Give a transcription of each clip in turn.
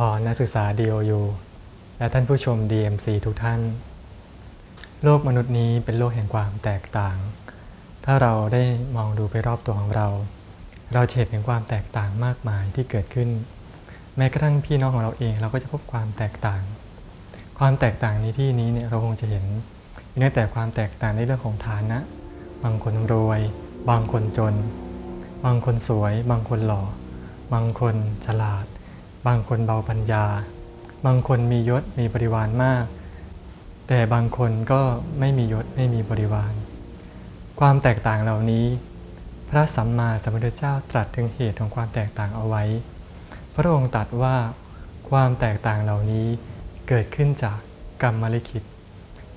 พอนักศึกษา DOU และท่านผู้ชม DMC ทุกท่าน โลกมนุษย์นี้เป็นโลกแห่งความแตกต่าง ถ้าเราได้มองดูไปรอบตัวของเรา เราจะเห็นถึงความแตกต่างมากมายที่เกิดขึ้น แม้กระทั่งพี่น้องของเราเองเราก็จะพบความแตกต่าง ความแตกต่างในที่นี้เนี่ยเราคงจะเห็นมีตั้งแต่ความแตกต่างในเรื่องของฐานะ บางคนรวย บางคนจน บางคนสวย บางคนหล่อ บางคนฉลาด บางคนเบาปัญญา บางคนมียศมีบริวารมาก แต่บางคนก็ไม่มียศไม่มีบริวาร ความแตกต่างเหล่านี้ พระสัมมาสัมพุทธเจ้าตรัสถึงเหตุของความแตกต่างเอาไว้ พระองค์ตรัสว่าความแตกต่างเหล่านี้เกิดขึ้นจากกรรมลิขิต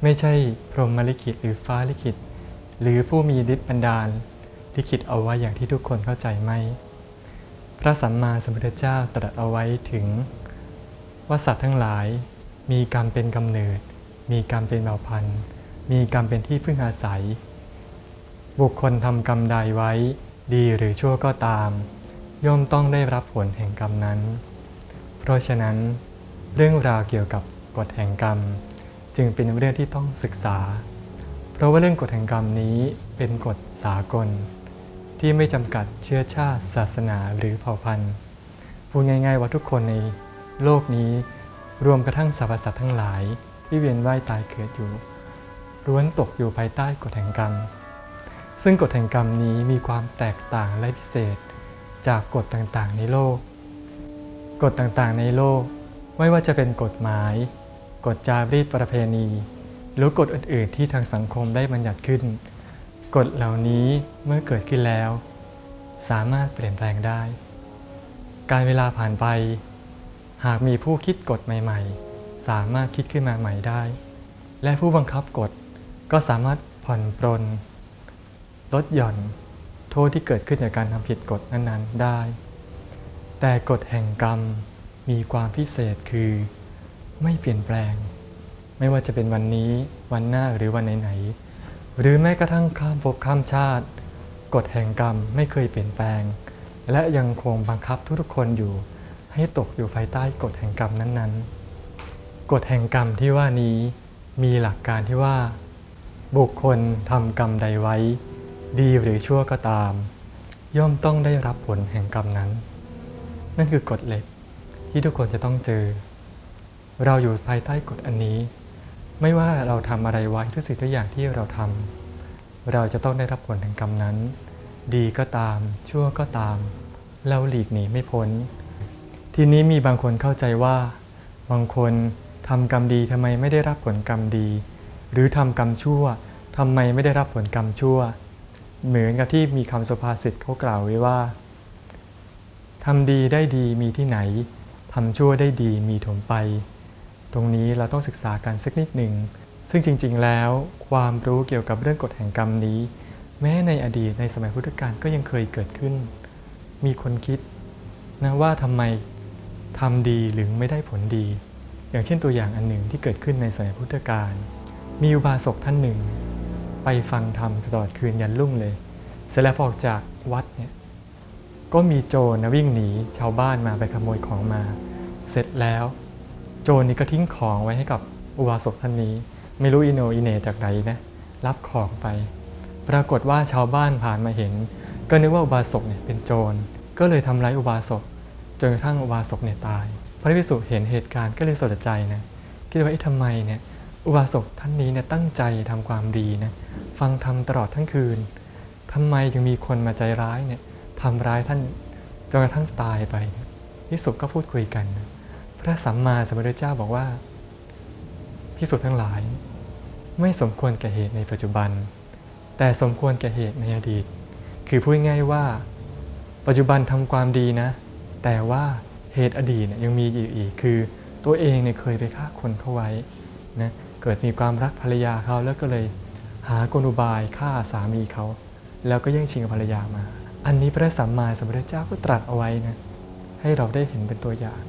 ไม่ใช่พรหมลิขิตหรือฟ้าลิขิต หรือผู้มีฤทธิ์บันดาลลิขิตเอาไว้อย่างที่ทุกคนเข้าใจไหม พระสัมมาสัมพุทธเจ้าตรัสเอาไว้ถึงว่าสัตว์ทั้งหลาย มีกรรมเป็นกำเนิด มีกรรมเป็นเผ่าพันธุ์ มีกรรมเป็นที่พึ่งอาศัย บุคคลทำกรรมใดไว้ ดีหรือชั่วก็ตาม ย่อมต้องได้รับผลแห่งกรรมนั้น เพราะฉะนั้น เรื่องราวเกี่ยวกับกฎแห่งกรรม จึงเป็นเรื่องที่ต้องศึกษา เพราะว่าเรื่องกฎแห่งกรรมนี้เป็นกฎสากล ที่ไม่จำกัดเชื้อชาติ ศาสนาหรือเผ่าพันธุ์พูดง่ายๆว่าทุกคนในโลกนี้ รวมกระทั่งสรรพสัตว์ทั้งหลาย ที่เวียนว่ายตายเกิดอยู่ล้วนตกอยู่ภายใต้กฎแห่งกรรม ซึ่งกฎแห่งกรรมนี้มีความแตกต่างและพิเศษ จากกฎต่างๆ ในโลก กฎต่างๆ ในโลก ไม่ว่าจะเป็นกฎหมาย กฎจารีตประเพณี หรือกฎอื่นๆ ที่ทางสังคมได้บัญญัติขึ้น กฎเหล่านี้เมื่อเกิดขึ้นแล้ว สามารถเปลี่ยนแปลงได้ การเวลาผ่านไป หากมีผู้คิดกฎใหม่ ๆ สามารถคิดขึ้นมาใหม่ได้ และผู้บังคับกฎก็สามารถผ่อนปรนลดหย่อนโทษที่เกิดขึ้นจากการทำผิดกฎนั้นๆได้ แต่กฎแห่งกรรมมีความพิเศษคือ ไม่เปลี่ยนแปลง ไม่ว่าจะเป็นวันนี้วันหน้าหรือวันไหนๆ หรือแม้กระทั่งข้ามภพข้ามชาติ กฎแห่งกรรมไม่เคยเปลี่ยนแปลง และยังคงบังคับทุกๆคนอยู่ ให้ตกอยู่ภายใต้กฎแห่งกรรมนั้นๆ กฎแห่งกรรมที่ว่านี้มีหลักการที่ว่า บุคคลทำกรรมใดไว้ ดีหรือชั่วก็ตาม ย่อมต้องได้รับผลแห่งกรรมนั้น นั่นคือกฎเหล็กที่ทุกคนจะต้องเจอ เราอยู่ภายใต้กฎอันนี้ ไม่ว่าเราทำอะไรไว้ทุกสิ่งทุกอย่างที่เราทำเราจะต้องได้รับผลแห่งกรรมนั้น ดีก็ตาม ชั่วก็ตาม เราหลีกหนีไม่พ้น ทีนี้มีบางคนเข้าใจว่า บางคนทำกรรมดีทำไมไม่ได้รับผลกรรมดี หรือทำกรรมชั่วทำไมไม่ได้รับผลกรรมชั่ว เหมือนกับที่มีคำสุภาษิตเขากล่าวไว้ว่าทำดีได้ดีมีที่ไหน ทำชั่วได้ดีมีถมไป ตรงนี้เราต้องศึกษากันสักนิดหนึ่ง ซึ่งจริงๆแล้วความรู้เกี่ยวกับเรื่องกฎแห่งกรรมนี้ แม้ในอดีตในสมัยพุทธกาลก็ยังเคยเกิดขึ้น มีคนคิดนะว่าทำไมทำดีหรือไม่ได้ผลดี อย่างเช่นตัวอย่างอันหนึ่งที่เกิดขึ้นในสมัยพุทธกาลมีอุบาสกท่านหนึ่ง ไปฟังธรรมตลอดคืนยันรุ่งเลย เสร็จแล้วออกจากวัดเนี่ยก็มีโจรนะวิ่งหนีชาวบ้านมาไปขโมยของมา เสร็จแล้ว โจรนี่ก็ทิ้งของไว้ให้กับอุบาสกท่านนี้ ไม่รู้อิโนอิเนจากไหนนะรับของไป ปรากฏว่าชาวบ้านผ่านมาเห็น ก็นึกว่าอุบาสกเนี่ยเป็นโจร ก็เลยทำร้ายอุบาสกจนกระทั่งอุบาสกเนี่ยตาย พระภิกษุเห็นเหตุการณ์ก็เลยสนใจนะคิดว่าไอ้ทำไมเนี่ยอุบาสกท่านนี้เนี่ยตั้งใจทำความดีนะฟังธรรมตลอดทั้งคืนทำไมจึงมีคนมาใจร้ายเนี่ยทำร้ายท่านจนกระทั่งตายไปพิสุก็พูดคุยกันนะ พระสัมมาสัมพุทธเจ้าบอกว่าพิสุทั้งหลาย ไม่สมควรแก่เหตุในปัจจุบัน แต่สมควรแก่เหตุในอดีต คือพูดง่ายว่า ปัจจุบันทำความดีนะ แต่ว่าเหตุอดีตยยังมีอยู่อีกคือตัวเองเนี่ยเคยไปฆ่าคนเข้าไว้นะเกิดมีความรักภรรยาเขาแล้วก็เลยหากลอุบายฆ่าสามีเขา แล้วก็แย่งชิงภรรยามา อันนี้พระสัมมาสัมพุทธเจ้าก็ตรัสเอาไว้นะให้เราได้เห็นเป็นตัวอย่าง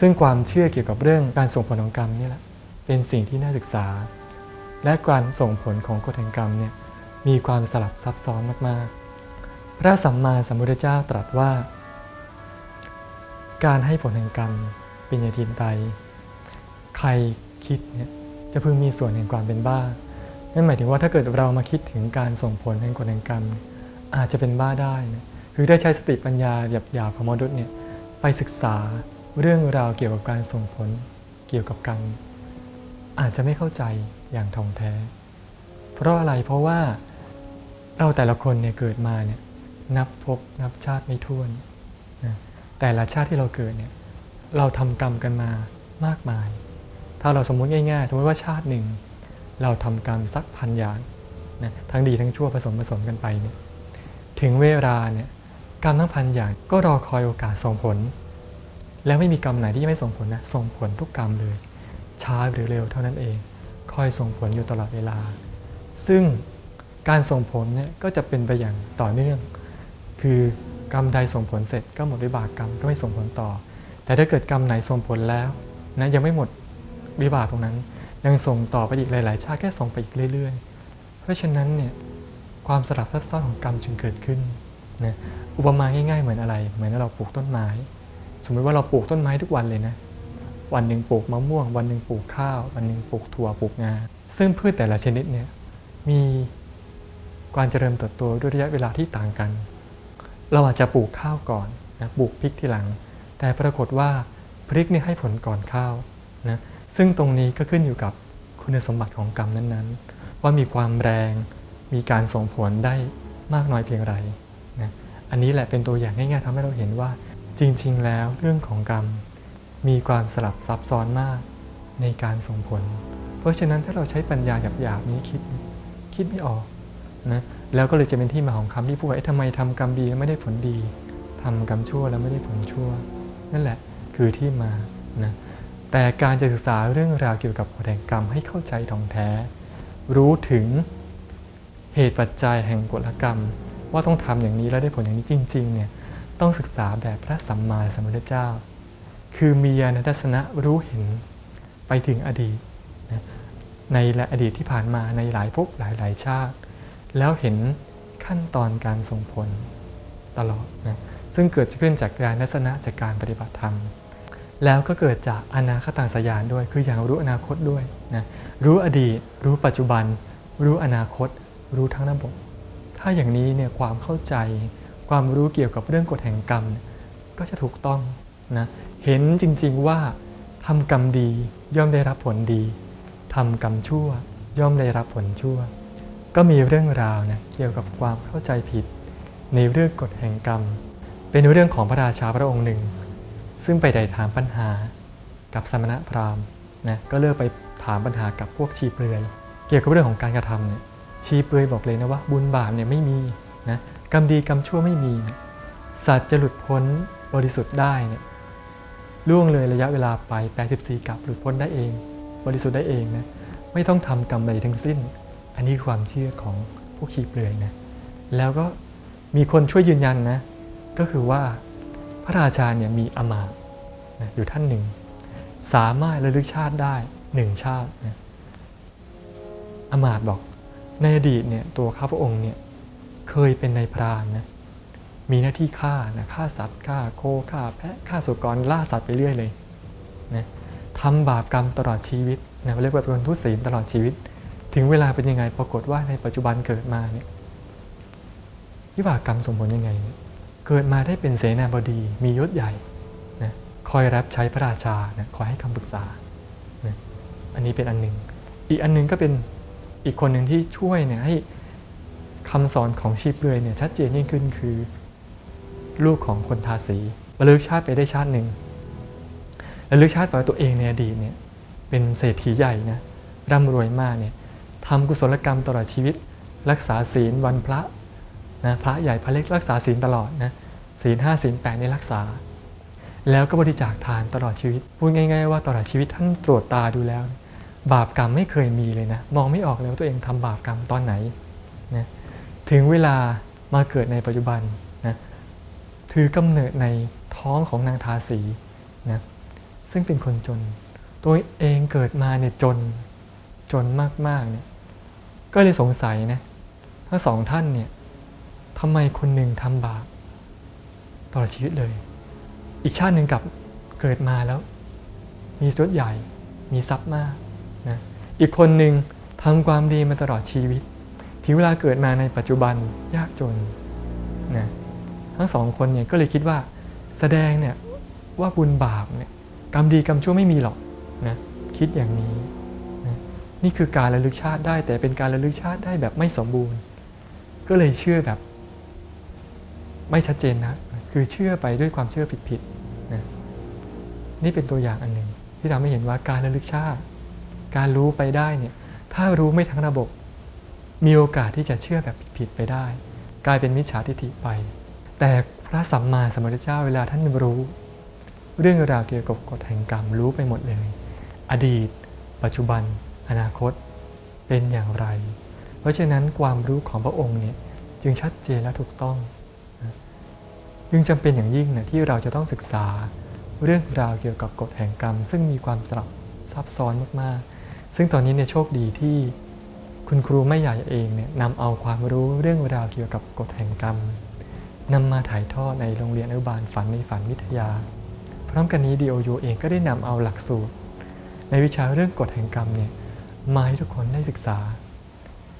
ซึ่งความเชื่อเกี่ยวกับเรื่องการส่งผลของกรรมนี่แหละเป็นสิ่งที่น่าศึกษา และการส่งผลของกฎแห่งกรรมเนี่ยมีความสลับซับซ้อนมากๆ พระสัมมาสัมพุทธเจ้าตรัสว่า การให้ผลแห่งกรรมเปิญญาทินไตใครคิดเนี่ยจะพึงมีส่วนแห่งความเป็นบ้านั่นหมายถึงว่าถ้าเกิดเรามาคิดถึงการส่งผลแห่งกฎแห่งกรรม อาจจะเป็นบ้าได้นะคือได้ใช้สติปัญญาหยาบๆของมนุษย์เนี่ยไปศึกษา เรื่องราวเกี่ยวกับการส่งผลเกี่ยวกับกรรมอาจจะไม่เข้าใจอย่างท่องแท้ เพราะอะไรเพราะว่าเราแต่ละคนเนี่ยเกิดมาเนี่ยนับพบนับชาติไม่ถ้วนนะแต่ละชาติที่เราเกิดเนี่ยเราทำกรรมกันมามากมาย ถ้าเราสมมุติง่ายๆ สมมติว่าชาติหนึ่ง เราทำกรรมสักพันอย่างนะทั้งดีทั้งชั่วผสมผสมกันไปเนี่ยถึงเวลาเนี่ยกรรมทั้งพันอย่างก็รอคอยโอกาสส่งผล แล้วไม่มีกรรมไหนที่ไม่ส่งผลนะส่งผลทุกกรรมเลย ช้าหรือเร็วเท่านั้นเอง คอยส่งผลอยู่ตลอดเวลา ซึ่งการส่งผลเนี่ยก็จะเป็นไปอย่างต่อเนื่อง คือกรรมใดส่งผลเสร็จก็หมดวิบากกรรมก็ไม่ส่งผลต่อ แต่ถ้าเกิดกรรมไหนส่งผลแล้วนะยังไม่หมดวิบากตรงนั้น ยังส่งต่อไปอีกหลาย ๆ ชาติแค่ส่งไปอีกเรื่อย ๆ เพราะฉะนั้นเนี่ยความสลับซับซ้อนของกรรมจึงเกิดขึ้นนะอุปมาง่าย ๆ เหมือนอะไร เหมือนเราปลูกต้นไม้ สมมติว่าเราปลูกต้นไม้ทุกวันเลยนะ วันหนึ่งปลูกมะม่วง วันหนึ่งปลูกข้าว วันหนึ่งปลูกถั่วปลูกงา ซึ่งพืชแต่ละชนิดเนี่ยมีการเจริญเติบโตด้วยระยะเวลาที่ต่างกัน เราอาจจะปลูกข้าวก่อนนะปลูกพริกทีหลัง แต่ปรากฏว่าพริกนี่ให้ผลก่อนข้าวนะ ซึ่งตรงนี้ก็ขึ้นอยู่กับคุณสมบัติของกรรมนั้นๆ ว่ามีความแรง มีการส่งผลได้มากน้อยเพียงไรนะ อันนี้แหละเป็นตัวอย่างง่ายๆทำให้เราเห็นว่า จริงๆ แล้วเรื่องของกรรมมีความสลับซับซ้อนมากในการส่งผล เพราะฉะนั้นถ้าเราใช้ปัญญาหยาบๆนี้คิดคิดไม่ออกนะแล้วก็เลยจะเป็นที่มาของคำที่พูดว่าทำไมทำกรรมดีแล้วไม่ได้ผลดีทำกรรมชั่วแล้วไม่ได้ผลชั่ว นั่นแหละคือที่มานะแต่การจะศึกษาเรื่องราวเกี่ยวกับกฎแห่งกรรมให้เข้าใจท่องแท้ รู้ถึงเหตุปัจจัยแห่งกฎกรรม ว่าต้องทำอย่างนี้แล้วได้ผลอย่างนี้จริงๆเนี่ย ต้องศึกษาแบบพระสัมมาสัมพุทธเจ้า คือมีญาณทัศนะรู้เห็นไปถึงอดีตในและอดีตที่ผ่านมาในหลายภพหลายหลายชาติ แล้วเห็นขั้นตอนการส่งผลตลอดนะซึ่งเกิดขึ้นจากการทัศนะจากการปฏิบัติธรรม แล้วก็เกิดจากอนาคตังสยานด้วย คืออย่างรู้อนาคตด้วยนะรู้อดีต รู้ปัจจุบัน รู้อนาคต รู้ทั้งระบบ ถ้าอย่างนี้เนี่ยความเข้าใจ ความรู้เกี่ยวกับเรื่องกฎแห่งกรรม ก็จะถูกต้องนะเห็นจริงๆว่าทำกรรมดีย่อมได้รับผลดีทำกรรมชั่วย่อมได้รับผลชั่ว ก็มีเรื่องราวนะเกี่ยวกับความเข้าใจผิด ในเรื่องกฎแห่งกรรม เป็นเรื่องของพระราชาพระองค์หนึ่ง ซึ่งไปได้ถามปัญหากับสมณพราหมณ์นะก็เลือกไปถามปัญหากับพวกชีเปลือย เกี่ยวกับเรื่องของการกระทำเนี่ยชีเปลือยบอกเลยนะว่าบุญบาปเนี่ยไม่มีนะ กรรมดีกรรมชั่วไม่มีนะสัตว์จะหลุดพ้นบริสุทธิ์ได้เนี่ยล่วงเลยระยะเวลาไป 84กับหลุดพ้นได้เอง บริสุทธิ์ได้เองนะไม่ต้องทำกรรมใดทั้งสิ้น อันนี้ความเชื่อของพวกชีเปลือยนะแล้วก็มีคนช่วยยืนยันนะก็คือว่าพระราชาเนี่ยมีอมาตนะอยู่ท่านหนึ่ง สามารถระลึกชาติได้หนึ่งชาตินะอมาตบอกในอดีตเนี่ยตัวข้าพระองค์เนี่ย เคยเป็นในายพรานนะมีหน้าที่ฆ่านะฆ่าสัตว์ฆ่าโคฆ่าแพะฆ่าสุกรล่าสัตว์ไปเรื่อยเลยนะทำบาปกรรมตลอดชีวิตนะเรียกว่าเป็นทุศีลตลอดชีวิต ถึงเวลาเป็นยังไงปรากฏว่าในปัจจุบันเกิดมาเนี่ยวิบากกรรมสมผลยังไง เกิดมาได้เป็นเสนาบดีมียศใหญ่นะคอยรับใช้พระราชานะคอยให้คำปรึกษานะอันนี้เป็นอันหนึ่งอีกอันหนึงก็เป็นอีกคนหนึ่งที่ช่วยเนี่ยให้ คำสอนของชีพเปลือยเนี่ยชัดเจนยิ่งขึ้นคือ ลูกของคนทาสีระลึกชาติไปได้ชาติหนึ่งระลึกชาติไปตัวเองในอดีตเนี่ยเป็นเศรษฐีใหญ่นะร่ำรวยมากเนี่ยทำกุศลกรรมตลอดชีวิต รักษาศีลวันพระนะพระใหญ่พระเล็กรักษาศีลตลอดนะศีลห้าศีลแปดนี่รักษา แล้วก็บริจาคทานตลอดชีวิต พูดง่าย ๆ ว่าตลอดชีวิตท่านตรวจตาดูแล้ว บาปกรรมไม่เคยมีเลยนะ มองไม่ออกเลยว่าตัวเองทำบาปกรรมตอนไหนนะ ถึงเวลามาเกิดในปัจจุบันนะถือกำเนิดในท้องของนางทาสีนะซึ่งเป็นคนจน ตัวเองเกิดมาเนี่ยจนจนมากๆเนี่ยก็เลยสงสัยนะทั้งสองท่านเนี่ยทำไมคนหนึ่งทำบาปตลอดชีวิตเลย อีกชาติหนึ่งกลับเกิดมาแล้ว มีรถใหญ่ มีทรัพย์มากนะอีกคนหนึ่งทำความดีมาตลอดชีวิต ถึงเวลาเกิดมาในปัจจุบันยากจนนะทั้งสองคนเนี่ยก็เลยคิดว่าแสดงเนี่ยว่าบุญบาปเนี่ยกรรมดีกรรมชั่วไม่มีหรอกนะคิดอย่างนี้นะนี่คือการระลึกชาติได้ แต่เป็นการระลึกชาติได้แบบไม่สมบูรณ์ ก็เลยเชื่อแบบ ไม่ชัดเจนนะคือเชื่อไปด้วยความเชื่อผิดๆนะนี่เป็นตัวอย่างอันหนึ่งที่ทำให้เห็นว่าการระลึกชาติ การรู้ไปได้เนี่ยถ้ารู้ไม่ทั้งระบบ มีโอกาสที่จะเชื่อแบบผิดไปได้ กลายเป็นมิจฉาทิฏฐิไป แต่พระสัมมาสัมพุทธเจ้าเวลาท่านรู้ เรื่องราวเกี่ยวกับกฎแห่งกรรมรู้ไปหมดเลย อดีต ปัจจุบัน อนาคตเป็นอย่างไร เพราะฉะนั้นความรู้ของพระองค์เนี่ยจึงชัดเจนและถูกต้อง จึงจำเป็นอย่างยิ่งนะที่เราจะต้องศึกษาเรื่องราวเกี่ยวกับกฎแห่งกรรม ซึ่งมีความสลับซับซ้อนมากๆ ซึ่งตอนนี้เนี่ยโชคดีที่ คุณครูไม่ใหญ่เองเนี่ยนำเอาความรู้เรื่องราวเกี่ยวกับกฎแห่งกรรมนำมาถ่ายทอดในโรงเรียนอนุบาลฝันในฝันวิทยา พร้อมกันนี้ DOU เองก็ได้นำเอาหลักสูตร ในวิชาเรื่องกฎแห่งกรรมเนี่ยมาให้ทุกคนได้ศึกษา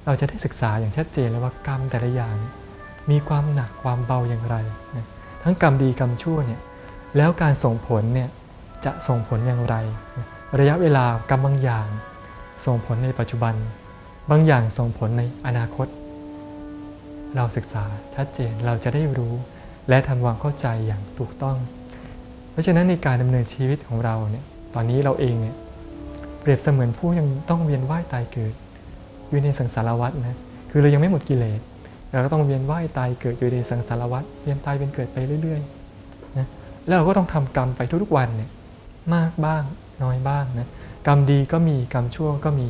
เราจะได้ศึกษาอย่างชัดเจนแล้วว่ากรรมแต่ละอย่าง มีความหนักความเบาอย่างไรนะทั้งกรรมดีกรรมชั่วเนี่ยแล้วการส่งผลเนี่ยจะส่งผลอย่างไร ระยะเวลากรรมบางอย่าง ส่งผลในปัจจุบัน บางอย่างส่งผลในอนาคต เราศึกษาชัดเจนเราจะได้รู้และทำความเข้าใจอย่างถูกต้อง เพราะฉะนั้นในการดำเนินชีวิตของเราเนี่ยตอนนี้เราเองเนี่ยเปรียบเสมือนผู้ยังต้องเวียนว่ายตายเกิด อยู่ในสังสารวัฏนะคือเรายังไม่หมดกิเลสเราก็ต้องเวียนว่ายตายเกิดอยู่ในสังสารวัฏเวียนตายเป็นเกิดไปเรื่อยๆนะแล้วเราก็ต้องทำกรรมไปทุกๆวันเนี่ยมากบ้างน้อยบ้างนะกรรมดีก็มีกรรมชั่วก็มี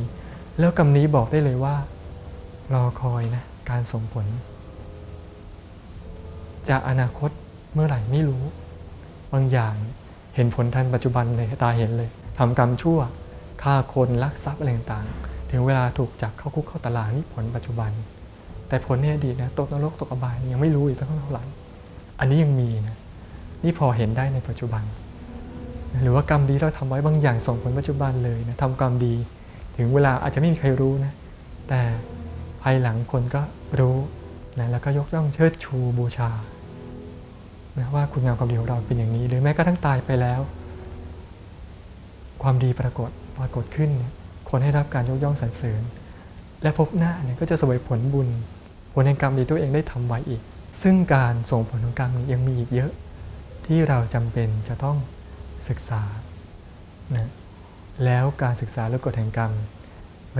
แล้วกรรมนี้บอกได้เลยว่า รอคอยนะการส่งผล จากอนาคตเมื่อไหร่ไม่รู้ บางอย่างเห็นผลทันปัจจุบันเลยตาเห็นเลยทำกรรมชั่วฆ่าคนลักทรัพย์อะไรต่างๆถึงเวลาถูกจับเข้าคุกเข้าตารางนี่ผลปัจจุบัน แต่ผลในอดีตนะตกนรกตกอบายยังไม่รู้อีกตั้งเท่าไหร่อันนี้ยังมีนะนี่พอเห็นได้ในปัจจุบัน หรือว่ากรรมดีเราทำไว้บางอย่างส่งผลปัจจุบันเลยนะทำกรรมดี ถึงเวลาอาจจะไม่มีใครรู้นะ แต่ภายหลังคนก็รู้นะแล้วก็ยกย่องเชิดชูบูชานะว่าคุณงามความดีของเราเป็นอย่างนี้ หรือแม้กระทั่งตายไปแล้ว ความดีปรากฏปรากฏขึ้น คนให้รับการยกย่องสรรเสริญ และพบหน้าเนี่ยก็จะสวยผลบุญ ผลแห่งกรรมดีตัวเองได้ทำไว้อีก ซึ่งการส่งผลของกรรมยังมีอีกเยอะ ที่เราจำเป็นจะต้องศึกษานะ แล้วการศึกษาเรื่องกฎแห่งกรรม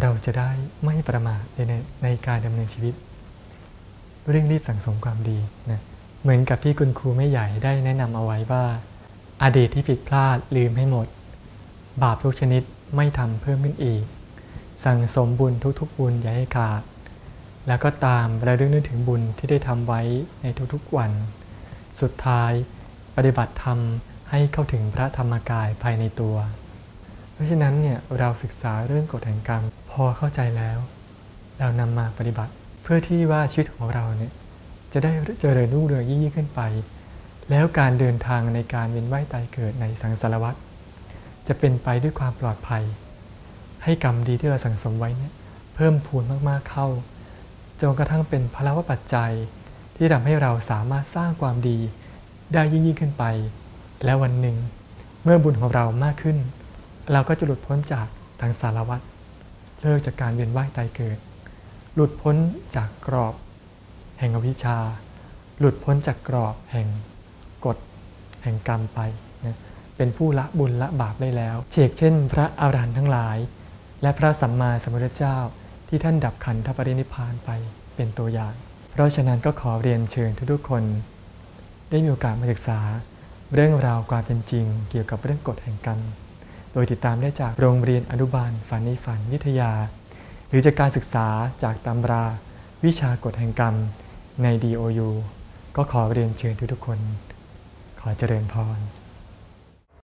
เราจะได้ไม่ประมาทในในการดำเนินชีวิต เร่งรีบสั่งสมความดีนะเหมือนกับที่คุณครูไม่ใหญ่ได้แนะนำเอาไว้ว่าอาดีตที่ผิดพลาดลืมให้หมด บาปทุกชนิดไม่ทำเพิ่มขึ้นอีก สั่งสมบุญทุกๆบุญอย่าให้ขาด แล้วก็ตามระลึกนึกถึงบุญที่ได้ทำไว้ในทุกๆวัน สุดท้ายปฏิบัติธรรมให้เข้าถึงพระธรรมกายภายในตัว ราะฉะนั้นเนี่ยเราศึกษาเรื่องกฎแห่งกรรม พอเข้าใจแล้ว เรานำมาปฏิบัติ เพื่อที่ว่าชีวิตของเราเนี่ยจะได้เจริญรุ่งเรืองยิ่งขึ้นไป แล้วการเดินทางในการเวียนว่ายตายเกิดในสังสารวัฏจะเป็นไปด้วยความปลอดภัย ให้กรรมดีที่เราสั่งสมไว้เนี่ยเพิ่มพูนมากๆเข้าจนกระทั่งเป็นพละวปัจจัย ที่ทำให้เราสามารถสร้างความดีได้ยิ่งยิ่งขึ้นไป และวันหนึ่งเมื่อบุญของเรามากขึ้น เราก็จะหลุดพ้นจากสังสารวัฏเลิกจากการเวียนว่ายตายเกิด หลุดพ้นจากกรอบ แห่งอวิชชา หลุดพ้นจากกรอบแห่งกฎแห่งกรรมไปนะเป็นผู้ละบุญละบาปได้แล้วเชกเช่น พระอรหันต์ทั้งหลาย และพระสัมมาสัมพุทธเจ้าที่ท่านดับขันธปรินิพานไปเป็นตัวอย่าง เพราะฉะนั้นก็ขอเรียนเชิญทุกๆคน ได้มีโอกาสมาศึกษา เรื่องราวความเป็นจริง เกี่ยวกับเรื่องกฎแห่งกรรม โดยติดตามได้จากโรงเรียนอนุบาลฝันในฝันวิทยา หรือจากการศึกษาจากตำรา วิชากฎแห่งกรรมใน DOU ก็ขอเรียนเชิญทุกทุกคน ขอเจริญพร